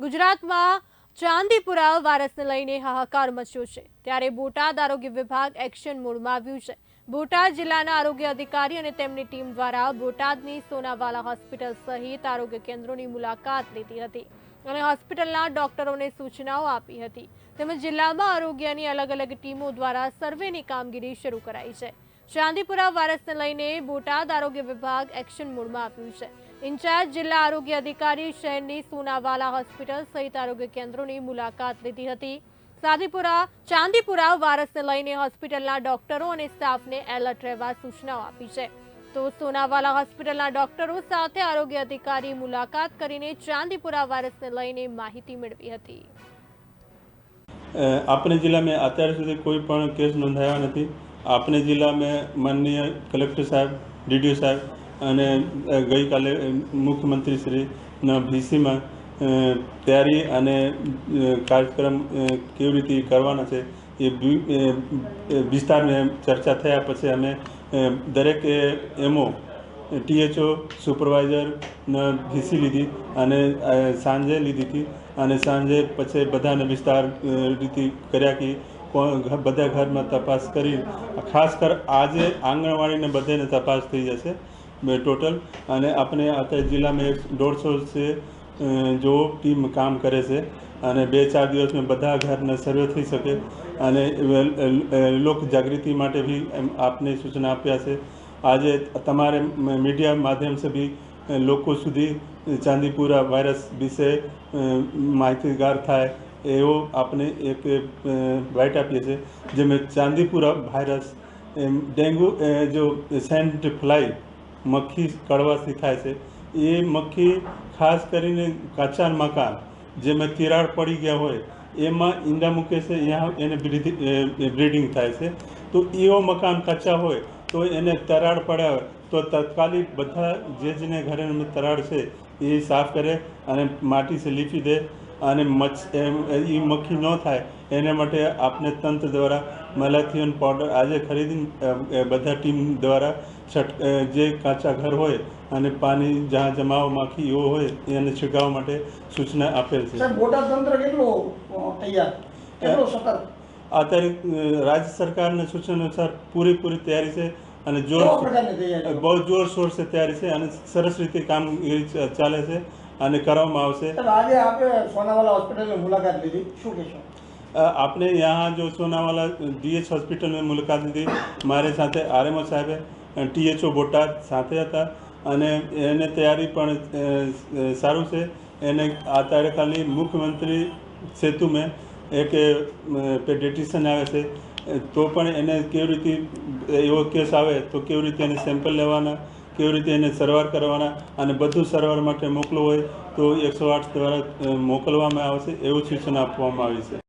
ગુજરાતમાં ચાંદીપુરા વાયરસને લઈને હાહાકાર મચ્યો છે. ત્યારે બોટાદ આરોગ્ય વિભાગ એક્શન મોડમાં આવ્યું છે. બોટાદ જિલ્લાના આરોગ્ય અધિકારી અને તેમની ટીમ દ્વારા બોટાદની સોનાવાલા હોસ્પિટલ સહિત આરોગ્ય કેન્દ્રોની મુલાકાત લીધી હતી અને હોસ્પિટલના ડોક્ટરોને સૂચનાઓ આપી હતી. તેમજ જિલ્લામાં આરોગ્યની અલગ અલગ ટીમો દ્વારા સર્વેની કામગીરી શરૂ કરાઈ છે. ચાંદીપુરા વાયરસને લઈને બોટાદ આરોગ્ય વિભાગ એક્શન મોડમાં આવ્યું છે. ઇન્ચાર્જ જિલ્લા આરોગ્ય અધિકારી શહેરની સોનાવાલા હોસ્પિટલ સહિત આરોગ્ય કેન્દ્રોની મુલાકાત લીધી હતી. સાદીપુરા, ચાંદીપુરા વાયરસને લઈને હોસ્પિટલના ડોક્ટરો અને સ્ટાફને એલર્ટ રહેવા સૂચનાઓ આપી છે. તો સોનાવાલા હોસ્પિટલના ડોક્ટરો સાથે આરોગ્ય અધિકારી મુલાકાત કરીને ચાંદીપુરા વાયરસને લઈને માહિતી મેળવી હતી. આપણે જિલ્લામાં અત્યાર સુધી કોઈ પણ કેસ નોંધાયા નથી. આપણે જિલ્લામાં માનનીય કલેક્ટર સાહેબ ડીડીઓ સાહેબ અને ગઈકાલે મુખ્યમંત્રી શ્રીના ભીસીમાં તૈયારી અને કાર્યક્રમ કેવી રીતે કરવાના છે એ વિ- અ, અ, વિસ્તારમાં ચર્ચા થયા પછી અમે દરેક એમઓ ટીએચઓ સુપરવાઇઝરના ભીસી લીધી અને સાંજે લીધી હતી અને સાંજે પછી બધાને વિસ્તાર રીતે કર્યા કે બધા ઘરમાં તપાસ કરી ખાસ કર આજે આંગણવાડીને બધાને તપાસ થઈ જશે. બે ટોટલ. અને આપણે અત્યારે જિલ્લામાં એક દોઢસો છે જો ટીમ કામ કરે છે. અને બે ચાર દિવસમાં બધા ઘરના સર્વે થઈ શકે. અને લોક જાગૃતિ માટે બી આપને સૂચના આપ્યા છે. આજે તમારે મીડિયા માધ્યમ સે બી લોકો સુધી ચાંદીપુરા વાયરસ વિશે માહિતીગાર થાય. એવો આપણે એક અ, બાઇટ આપીએ છીએ જેમાં ચાંદીપુરા વાયરસ એમ ડેન્ગુ અ, જો સેન્ટ ફ્લાય મક્ખી કડવાથી થાય છે એ મક્ખી ખાસ કરીને કાચા મકાન જેમાં તિરાડ પડી ગયા હોય એમાં ઈંડા મૂકે છે ત્યાં એને બ્રીડિંગ થાય છે તો એવો મકાન કાચા હોય તો એને તરાડ પડ્યા હોય તો તત્કાલિક બધા જે જેને ઘરે તરાડ છે એ સાફ કરે અને માટી સે લીપી દે અને મચ્છ એમ એ મક્ખી ન થાય. એના માટે આપને તંત્ર દ્વારા મેલાથિયન પાવડર આજે ખરીદીને બધા ટીમ દ્વારા છટ જે કાચા ઘર હોય અને પાણી જ્યાં જમાવ માખી એવો હોય એને છિડકાવવા માટે સૂચના આપેલ છે. તંત્ર કેટલું તૈયાર? કેટલું સતર્ક અત્યારે રાજ્ય સરકારના સૂચના અનુસાર પૂરેપૂરી તૈયારી છે અને જોર બહુ જોરશોર છે તૈયારી છે અને સરસ રીતે કામગીરી ચાલે છે. અને કરવામાં આવશે સાહેબ આજે આપે સોનાવાલા હોસ્પિટલની મુલાકાત લીધી શું કહેશો अ, आपने यहाँ जो सोनावाला ડીએચ હોસ્પિટલ में મુલાકાત લીધી મારી સાથે આરએમઓ સાહેબે ટીએચઓ બોટાદ સાથે હતા અને એને તૈયારી પણ અ, અ, સારું છે એને અત્યારે ખાલી મુખ્યમંત્રી સેતુ મેં એક પેડિટિશન આવે છે અ, તો પણ એને કેવી રીતે એવો કેસ આવે તો કેવી રીતે એને સેમ્પલ લેવાના કેવી રીતે એને સારવાર કરવાના અને બધું સારવાર માટે મોકલવું હોય તો એકસો આઠ દ્વારા મોકલવામાં આવશે એવું સૂચના આપવામાં આવી છે.